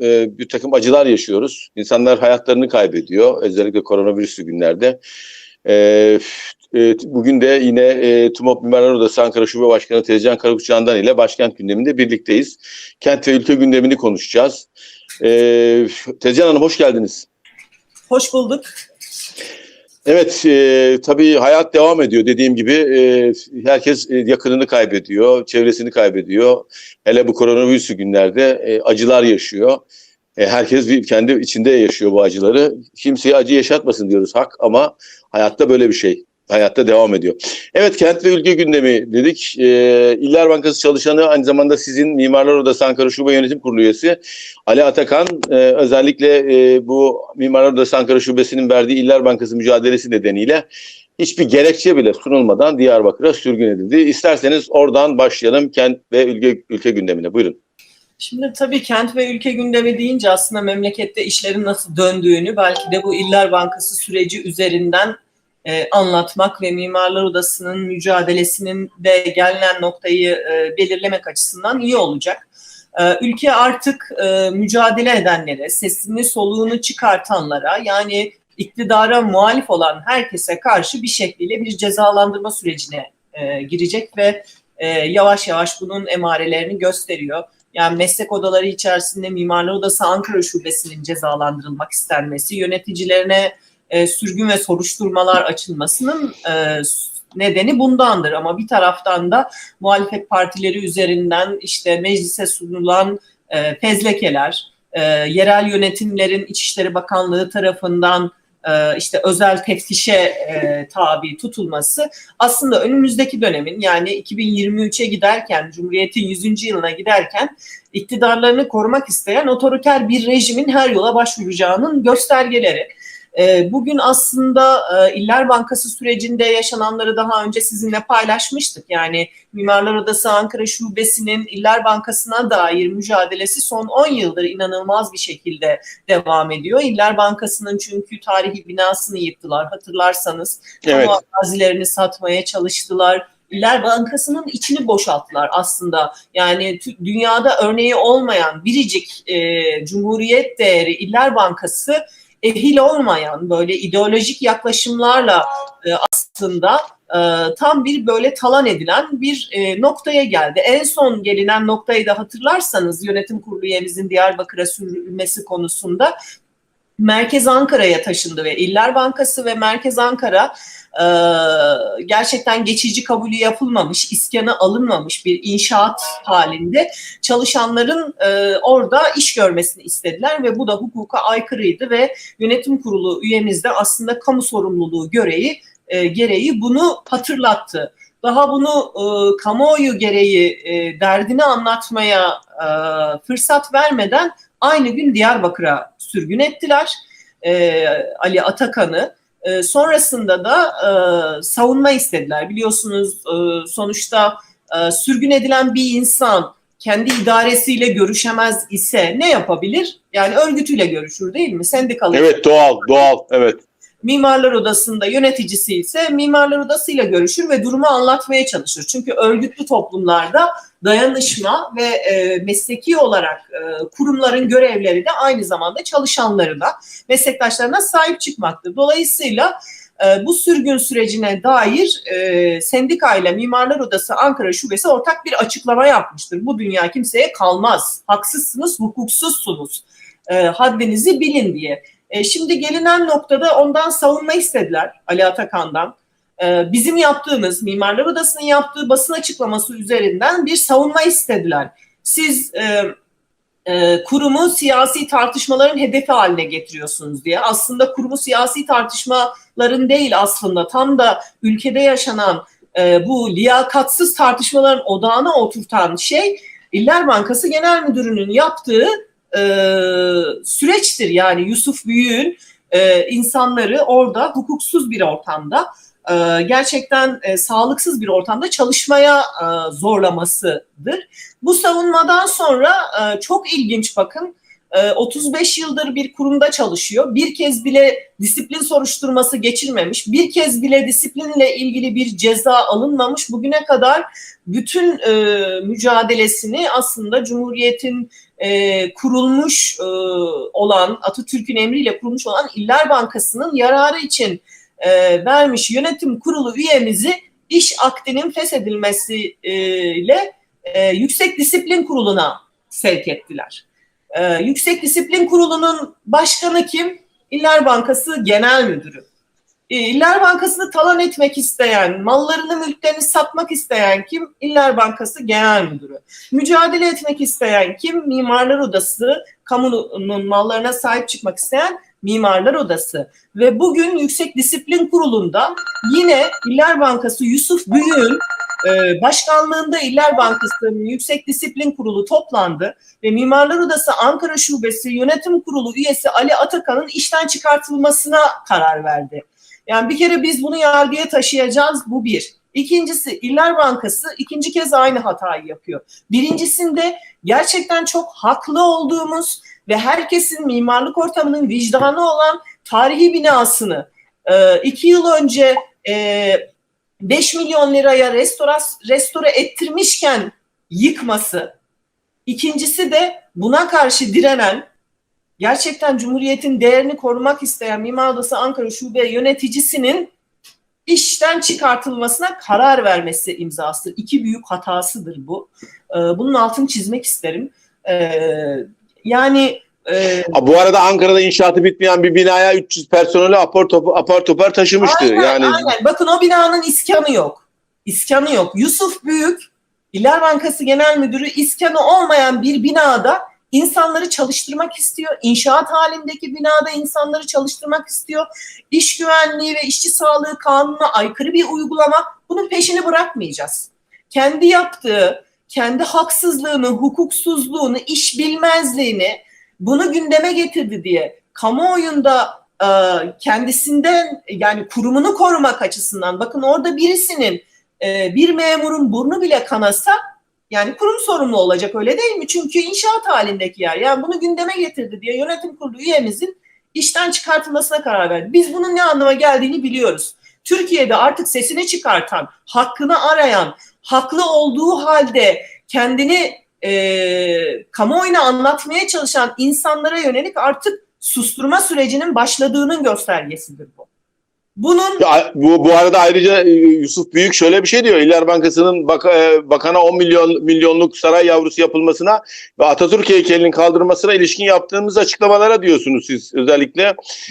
e, bir takım acılar yaşıyoruz. İnsanlar hayatlarını kaybediyor. Özellikle koronavirüslü günlerde. E, e, bugün de yine e, TUMOP Mimarlar Odası Ankara Şube Başkanı Tezcan Karakuçan'dan ile başkent gündeminde birlikteyiz. Kent ve ülke gündemini konuşacağız. E, Tezcan Hanım hoş geldiniz. Hoş bulduk. Evet, e, tabii hayat devam ediyor. Dediğim gibi e, herkes e, yakınını kaybediyor, çevresini kaybediyor. Hele bu koronavirüsü günlerde e, acılar yaşıyor. E, herkes bir, kendi içinde yaşıyor bu acıları. Kimseye acı yaşatmasın diyoruz hak ama hayatta böyle bir şey. Hayatta devam ediyor. Evet kent ve ülke gündemi dedik. E, İller Bankası çalışanı aynı zamanda sizin Mimarlar Odası Ankara Şube Yönetim Kurulu üyesi Ali Atakan e, özellikle e, bu Mimarlar Odası Ankara Şubesi'nin verdiği İller Bankası mücadelesi nedeniyle hiçbir gerekçe bile sunulmadan Diyarbakır'a sürgün edildi. İsterseniz oradan başlayalım kent ve ülke, ülke gündemine. Buyurun. Şimdi tabii kent ve ülke gündemi deyince aslında memlekette işlerin nasıl döndüğünü belki de bu İller Bankası süreci üzerinden e, anlatmak ve Mimarlar Odası'nın mücadelesinin de gelinen noktayı e, belirlemek açısından iyi olacak. E, ülke artık e, mücadele edenlere, sesini soluğunu çıkartanlara yani iktidara muhalif olan herkese karşı bir şekliyle bir cezalandırma sürecine e, girecek ve e, yavaş yavaş bunun emarelerini gösteriyor. Yani meslek odaları içerisinde Mimarlar Odası Ankara Şubesi'nin cezalandırılmak istenmesi, yöneticilerine e, sürgün ve soruşturmalar açılmasının e, nedeni bundandır. Ama bir taraftan da muhalefet partileri üzerinden işte meclise sunulan e, fezlekeler, e, yerel yönetimlerin İçişleri Bakanlığı tarafından e, işte özel teftişe e, tabi tutulması aslında önümüzdeki dönemin yani 2023'e giderken Cumhuriyet'in 100. yılına giderken iktidarlarını korumak isteyen otoriter bir rejimin her yola başvuracağının göstergeleri. E, bugün aslında İller Bankası sürecinde yaşananları daha önce sizinle paylaşmıştık. Yani Mimarlar Odası Ankara Şubesi'nin İller Bankası'na dair mücadelesi son 10 yıldır inanılmaz bir şekilde devam ediyor. İller Bankası'nın çünkü tarihi binasını yıktılar hatırlarsanız. Evet. Kamu arazilerini satmaya çalıştılar. İller Bankası'nın içini boşalttılar aslında. Yani dünyada örneği olmayan biricik e, Cumhuriyet değeri İller Bankası ehil olmayan böyle ideolojik yaklaşımlarla e, aslında e, tam bir böyle talan edilen bir e, noktaya geldi. En son gelinen noktayı da hatırlarsanız yönetim kurulu üyemizin Diyarbakır'a sürülmesi konusunda Merkez Ankara'ya taşındı ve İller Bankası ve Merkez Ankara e, gerçekten geçici kabulü yapılmamış, iskanı alınmamış bir inşaat halinde çalışanların e, orada iş görmesini istediler ve bu da hukuka aykırıydı ve yönetim kurulu üyemiz de aslında kamu sorumluluğu göreği e, gereği bunu hatırlattı. Daha bunu e, kamuoyu gereği e, derdini anlatmaya e, fırsat vermeden aynı gün Diyarbakır'a sürgün ettiler e, Ali Atakan'ı. E, sonrasında da e, savunma istediler. Biliyorsunuz e, sonuçta e, sürgün edilen bir insan kendi idaresiyle görüşemez ise ne yapabilir? Yani örgütüyle görüşür değil mi? Sendikalı. Evet doğal, doğal, evet. Mimarlar Odası'nda yöneticisi ise Mimarlar Odası'yla görüşür ve durumu anlatmaya çalışır. Çünkü örgütlü toplumlarda dayanışma ve e, mesleki olarak e, kurumların görevleri de aynı zamanda çalışanlarına, meslektaşlarına sahip çıkmaktır. Dolayısıyla e, bu sürgün sürecine dair e, sendika ile Mimarlar Odası Ankara Şubesi ortak bir açıklama yapmıştır. Bu dünya kimseye kalmaz. Haksızsınız, hukuksuzsunuz. E, haddinizi bilin diye. E, şimdi gelinen noktada ondan savunma istediler Ali Atakan'dan. E, bizim yaptığımız, Mimarlar Odası'nın yaptığı basın açıklaması üzerinden bir savunma istediler. Siz e, e, kurumu siyasi tartışmaların hedefi haline getiriyorsunuz diye. Aslında kurumu siyasi tartışmaların değil aslında tam da ülkede yaşanan e, bu liyakatsız tartışmaların odağına oturtan şey İller Bankası Genel Müdürü'nün yaptığı e, süreçtir. Yani Yusuf Büyük'ün e, insanları orada hukuksuz bir ortamda e, gerçekten e, sağlıksız bir ortamda çalışmaya e, zorlamasıdır. Bu savunmadan sonra e, çok ilginç bakın 35 yıldır bir kurumda çalışıyor. Bir kez bile disiplin soruşturması geçirmemiş. Bir kez bile disiplinle ilgili bir ceza alınmamış. Bugüne kadar bütün e, mücadelesini aslında Cumhuriyet'in e, kurulmuş e, olan Atatürk'ün emriyle kurulmuş olan İller Bankası'nın yararı için e, vermiş yönetim kurulu üyemizi iş akdinin feshedilmesiyle e, Yüksek Disiplin Kurulu'na sevk ettiler. E, Yüksek Disiplin Kurulu'nun başkanı kim? İller Bankası Genel Müdürü. E, İller Bankası'nı talan etmek isteyen, mallarını, mülklerini satmak isteyen kim? İller Bankası Genel Müdürü. Mücadele etmek isteyen kim? Mimarlar Odası, kamunun mallarına sahip çıkmak isteyen Mimarlar Odası. Ve bugün Yüksek Disiplin Kurulu'nda yine İller Bankası Yusuf Büyük'ün e, başkanlığında İller Bankası'nın Yüksek Disiplin Kurulu toplandı ve Mimarlar Odası Ankara Şubesi Yönetim Kurulu üyesi Ali Atakan'ın işten çıkartılmasına karar verdi. Yani bir kere biz bunu yargıya taşıyacağız bu bir. İkincisi İller Bankası ikinci kez aynı hatayı yapıyor. Birincisinde gerçekten çok haklı olduğumuz ve herkesin mimarlık ortamının vicdanı olan tarihi binasını e, iki yıl önce e, 5 milyon liraya restore, restore ettirmişken yıkması. İkincisi de buna karşı direnen gerçekten Cumhuriyet'in değerini korumak isteyen Mimar Odası Ankara Şube yöneticisinin işten çıkartılmasına karar vermesi imzası. İki büyük hatasıdır bu. Ee, bunun altını çizmek isterim. Yani e, Bu arada Ankara'da inşaatı bitmeyen bir binaya 300 personeli apar topar, apar topar taşımıştı. aynen, yani aynen. Bakın o binanın iskanı yok. İskanı yok. Yusuf Büyük, İller Bankası Genel Müdürü iskanı olmayan bir binada insanları çalıştırmak istiyor. İnşaat halindeki binada insanları çalıştırmak istiyor. İş güvenliği ve işçi sağlığı kanununa aykırı bir uygulama. Bunun peşini bırakmayacağız. Kendi yaptığı, kendi haksızlığını, hukuksuzluğunu, iş bilmezliğini bunu gündeme getirdi diye kamuoyunda e, kendisinden yani kurumunu korumak açısından bakın orada birisinin e, bir memurun burnu bile kanasa yani kurum sorumlu olacak öyle değil mi? Çünkü inşaat halindeki yer. Yani bunu gündeme getirdi diye yönetim kurulu üyemizin işten çıkartılmasına karar verdi. Biz bunun ne anlama geldiğini biliyoruz. Türkiye'de artık sesini çıkartan, hakkını arayan, haklı olduğu halde kendini e, kamuoyuna anlatmaya çalışan insanlara yönelik artık susturma sürecinin başladığının göstergesidir bu. Bunun bu, bu arada ayrıca e, Yusuf Büyük şöyle bir şey diyor. İller Bankası'nın baka, e, bakana 10 milyon milyonluk saray yavrusu yapılmasına ve Atatürk heykelinin kaldırılmasına ilişkin yaptığımız açıklamalara diyorsunuz siz özellikle.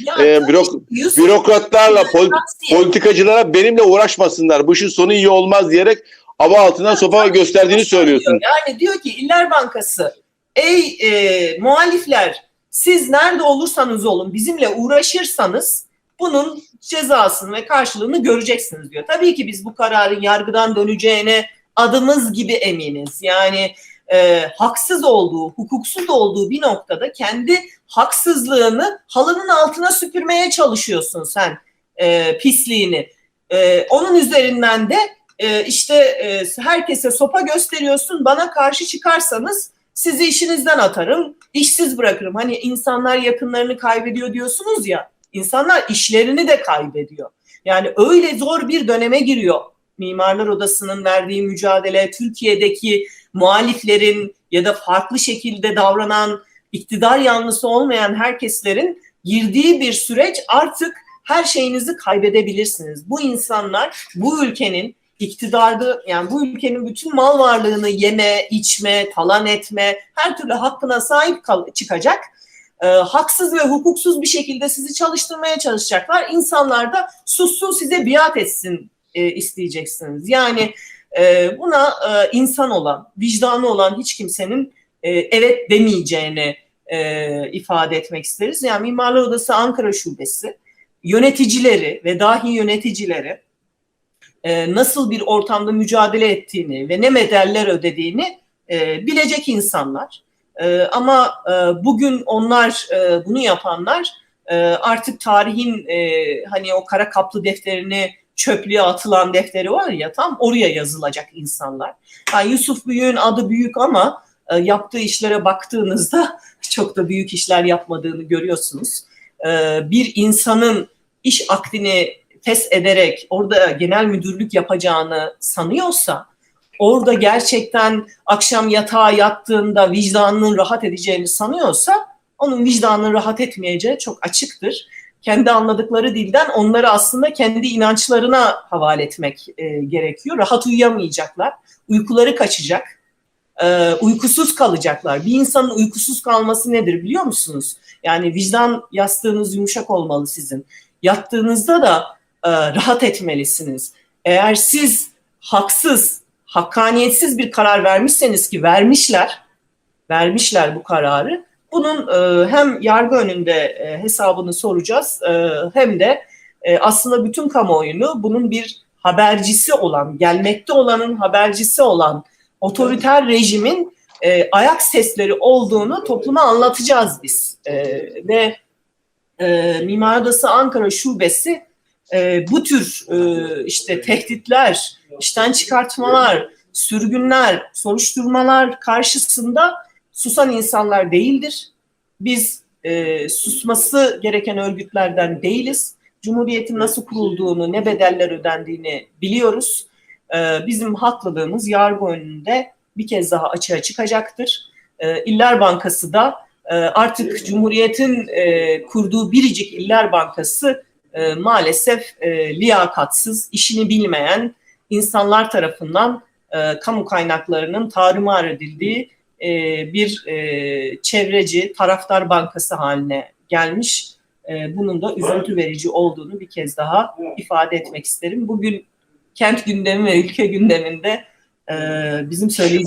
ya, e, bürok- Yusuf- Bürokratlarla, pol- politikacılara benimle uğraşmasınlar. Bu işin sonu iyi olmaz diyerek ava altından sopa gösterdiğini söylüyorsun. Yani diyor ki İller Bankası ey e, muhalifler siz nerede olursanız olun bizimle uğraşırsanız bunun cezasını ve karşılığını göreceksiniz diyor. Tabii ki biz bu kararın yargıdan döneceğine adımız gibi eminiz. Yani e, haksız olduğu, hukuksuz olduğu bir noktada kendi haksızlığını halının altına süpürmeye çalışıyorsun sen e, pisliğini. E, onun üzerinden de e, işte e, herkese sopa gösteriyorsun. Bana karşı çıkarsanız sizi işinizden atarım, işsiz bırakırım. Hani insanlar yakınlarını kaybediyor diyorsunuz ya. İnsanlar işlerini de kaybediyor. Yani öyle zor bir döneme giriyor. Mimarlar Odası'nın verdiği mücadele, Türkiye'deki muhaliflerin ya da farklı şekilde davranan, iktidar yanlısı olmayan herkeslerin girdiği bir süreç artık her şeyinizi kaybedebilirsiniz. Bu insanlar bu ülkenin iktidarda yani bu ülkenin bütün mal varlığını yeme, içme, talan etme, her türlü hakkına sahip kal- çıkacak. Ee, haksız ve hukuksuz bir şekilde sizi çalıştırmaya çalışacaklar. İnsanlar da sussun size biat etsin e, isteyeceksiniz. Yani e, buna e, insan olan, vicdanı olan hiç kimsenin e, evet demeyeceğini e, ifade etmek isteriz. Yani Mimarlar Odası Ankara Şubesi yöneticileri ve dahi yöneticileri e, nasıl bir ortamda mücadele ettiğini ve ne bedeller ödediğini e, bilecek insanlar. E, ama e, bugün onlar e, bunu yapanlar e, artık tarihin hani o kara kaplı defterini çöplüğe atılan defteri var ya tam oraya yazılacak insanlar. Yani Yusuf Büyük'ün adı büyük ama yaptığı işlere baktığınızda çok da büyük işler yapmadığını görüyorsunuz. Bir insanın iş akdini fes ederek orada genel müdürlük yapacağını sanıyorsa orada gerçekten akşam yatağa yattığında vicdanının rahat edeceğini sanıyorsa onun vicdanının rahat etmeyeceği çok açıktır. Kendi anladıkları dilden onları aslında kendi inançlarına havale etmek e, gerekiyor. Rahat uyuyamayacaklar, uykuları kaçacak, e, uykusuz kalacaklar. Bir insanın uykusuz kalması nedir biliyor musunuz? Yani vicdan yastığınız yumuşak olmalı sizin. Yattığınızda da e, rahat etmelisiniz. Eğer siz haksız, hakkaniyetsiz bir karar vermişseniz ki vermişler, vermişler bu kararı. Bunun e, hem yargı önünde e, hesabını soracağız e, hem de e, aslında bütün kamuoyunu bunun bir habercisi olan, gelmekte olanın habercisi olan otoriter rejimin e, ayak sesleri olduğunu topluma anlatacağız biz. E, ve e, Mimar Odası Ankara Şubesi e, bu tür e, işte tehditler, işten çıkartmalar, sürgünler, soruşturmalar karşısında susan insanlar değildir. Biz e, susması gereken örgütlerden değiliz. Cumhuriyetin nasıl kurulduğunu, ne bedeller ödendiğini biliyoruz. E, bizim haklılığımız yargı önünde bir kez daha açığa çıkacaktır. E, İller Bankası da e, artık Cumhuriyet'in e, kurduğu biricik İller Bankası e, maalesef e, liyakatsız, işini bilmeyen insanlar tarafından e, kamu kaynaklarının tarumar edildiği e, bir e, çevreci, taraftar bankası haline gelmiş. E, bunun da üzüntü verici olduğunu bir kez daha ifade etmek isterim. Bugün kent gündemi ve ülke gündeminde e, bizim söyleyeceğimiz